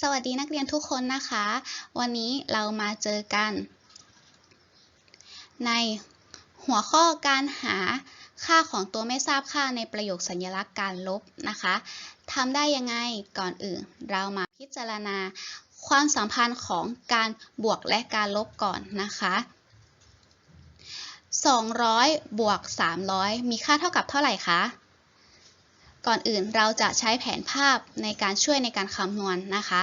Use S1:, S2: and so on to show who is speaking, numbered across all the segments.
S1: สวัสดีนักเรียนทุกคนนะคะ วันนี้เรามาเจอกัน ในหัวข้อการหาค่าของตัวไม่ทราบค่าในประโยคสัญลักษณ์การลบนะคะทำได้ยังไงก่อนอื่น เรามาพิจารณาความสัมพันธ์ของการบวกและการลบก่อนนะคะ200บวก300 มีค่าเท่ากับเท่าไหร่คะ ก่อนอื่นเราจะใช้แผนภาพในการช่วยในการคำนวณนะคะ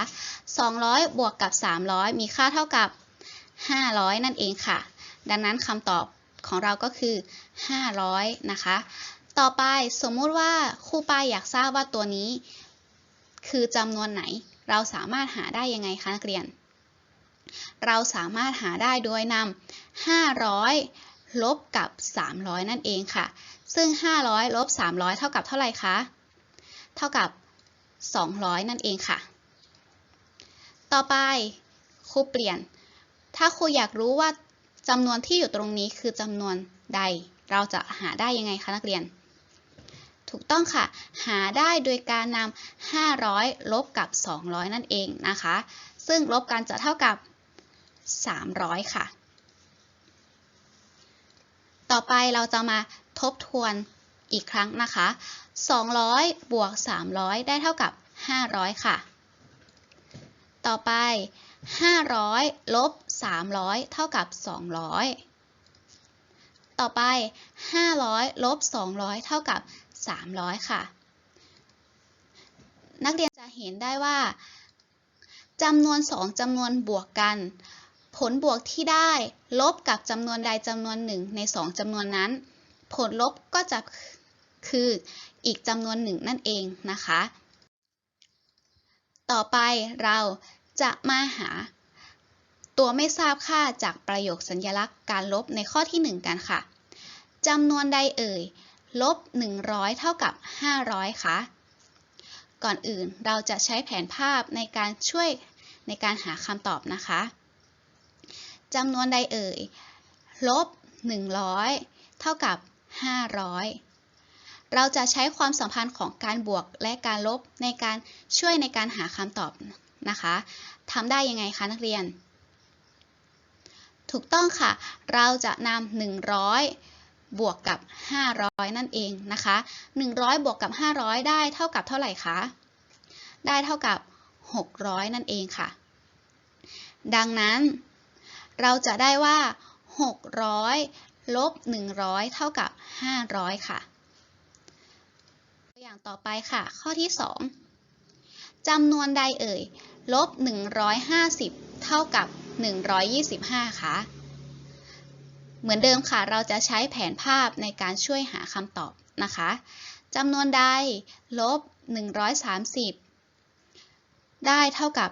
S1: 200 บวกกับ 300 มีค่าเท่ากับ 500 นั่นเองค่ะ ดังนั้นคำตอบของเราก็คือ 500 นะคะ ต่อไปสมมุติว่าครูปายอยากทราบว่าตัวนี้ คือจำนวนไหน เราสามารถหาได้ยังไงคะนักเรียน เราสามารถหาได้โดยนำ500 ลบกับ 300 นั่นเองค่ะ ซึ่ง 500ลบ300 เท่ากับเท่าไหร่คะ เท่ากับ 200 นั่นเองค่ะ ต่อไปครูเปลี่ยน ถ้าครูอยากรู้ว่าจำนวนที่อยู่ตรงนี้คือจำนวนใด เราจะหาได้ยังไงคะนักเรียน ถูกต้องค่ะ หาได้โดยการนำ500 ลบกับ 200 นั่นเองนะคะ ซึ่งลบกันจะเท่ากับ 300 ค่ะ ต่อไปเราจะมาทบทวนอีกครั้งนะคะ 200 บวก 300 ได้เท่ากับ 500 ค่ะ ต่อไป 500 ลบ 300 เท่ากับ 200 ต่อไป 500 ลบ 200 เท่ากับ 300 ค่ะ นักเรียนจะเห็นได้ว่าจำนวน 2จำนวนบวกกัน ผลบวกที่ได้ลบกับจำนวนใดจำนวนหนึ่งใน 2จำนวนนั้น ผลลบก็จะคืออีกจำนวนหนึ่งนั่นเองนะคะ ต่อไปเราจะมาหา ตัวไม่ทราบค่าจากประโยคสัญลักษณ์การลบในข้อที่ 1 กันค่ะจำนวนใดเอ่ย ลบ 100 เท่ากับ 500คะก่อนอื่นเราจะใช้แผนภาพในการช่วยในการหาคำตอบนะคะ จำนวนใดเอ่ย ลบ 100 เท่ากับ 500 เราจะใช้ความสัมพันธ์ของการบวกและการลบในการช่วยในการหาคำตอบนะคะทำได้ยังไงคะนักเรียน ถูกต้องค่ะ เราจะนำ100 บวกกับ 500 นั่นเองนะคะ 100 บวกกับ 500 ได้เท่ากับเท่าไหร่คะ ได้เท่ากับ 600 นั่นเองค่ะ ดังนั้น เราจะได้ว่า 600 ลบ 100 เท่ากับ 500 ค่ะ ตัวอย่างต่อไปค่ะ ข้อที่ 2จำนวนใดเอ่ย ลบ 150 เท่ากับ 125คะเหมือนเดิมค่ะ เราจะใช้แผนภาพในการช่วยหาคำตอบนะคะจำนวนใดลบ 130 ได้เท่ากับ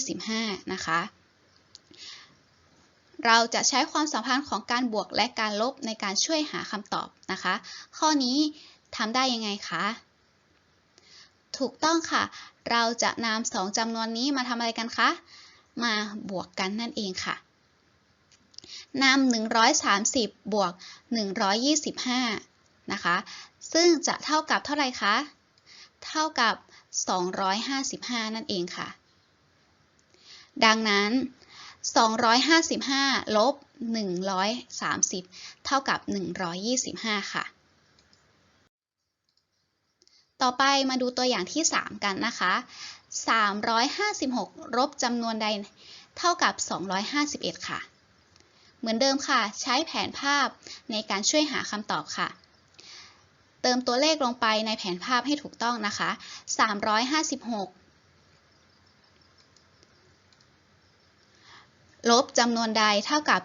S1: 125 นะคะ เราจะใช้ความสัมพันธ์ของการบวกและการลบในการช่วยหาคำตอบนะคะ ข้อนี้ทำได้ยังไงคะ ถูกต้องค่ะ เราจะนำสองจำนวนนี้มาทำอะไรกันคะ มาบวกกันนั่นเองค่ะนำ130 บวก 125 นะคะ ซึ่งจะเท่ากับเท่าไหร่คะ เท่ากับ 255 นั่นเองค่ะ ดังนั้น 255 ลบ 130 เท่ากับ 125 ค่ะ ต่อไปมาดูตัวอย่างที่ 3 กันนะคะ 356 ลบจำนวนใดเท่ากับ 251 ค่ะ เหมือนเดิมค่ะ ใช้แผนภาพในการช่วยหาคำตอบค่ะ เติมตัวเลขลงไปในแผนภาพให้ถูกต้องนะคะ 356 ลบจำนวนใดเท่ากับ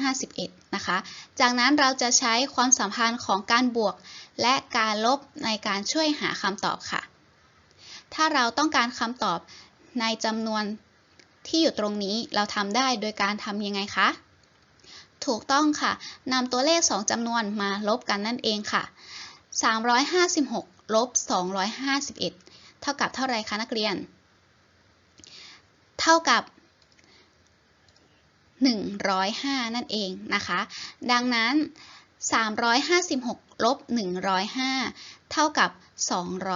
S1: 251 นะคะ จากนั้นเราจะใช้ความสัมพันธ์ของการบวก และการลบในการช่วยหาคำตอบค่ะ ถ้าเราต้องการคำตอบในจำนวนที่อยู่ตรงนี้เราทำได้โดยการทำยังไงคะ ถูกต้องค่ะนำตัวเลข 2จำนวนมาลบกันนั่นเองค่ะ 356 ลบ 251 เท่ากับเท่าไรคะนักเรียน เท่ากับ 105 นั่นเองนะคะ ดังนั้น 356ลบ105 เท่ากับ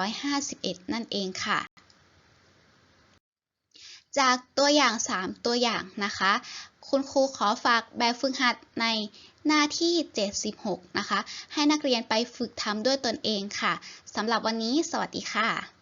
S1: 251 นั่นเองค่ะ จากตัวอย่าง 3 ตัวอย่างนะคะ คุณครูขอฝากแบบฝึกหัดในหน้าที่ 76 นะคะ ให้นักเรียนไปฝึกทำด้วยตนเองค่ะสำหรับวันนี้สวัสดีค่ะ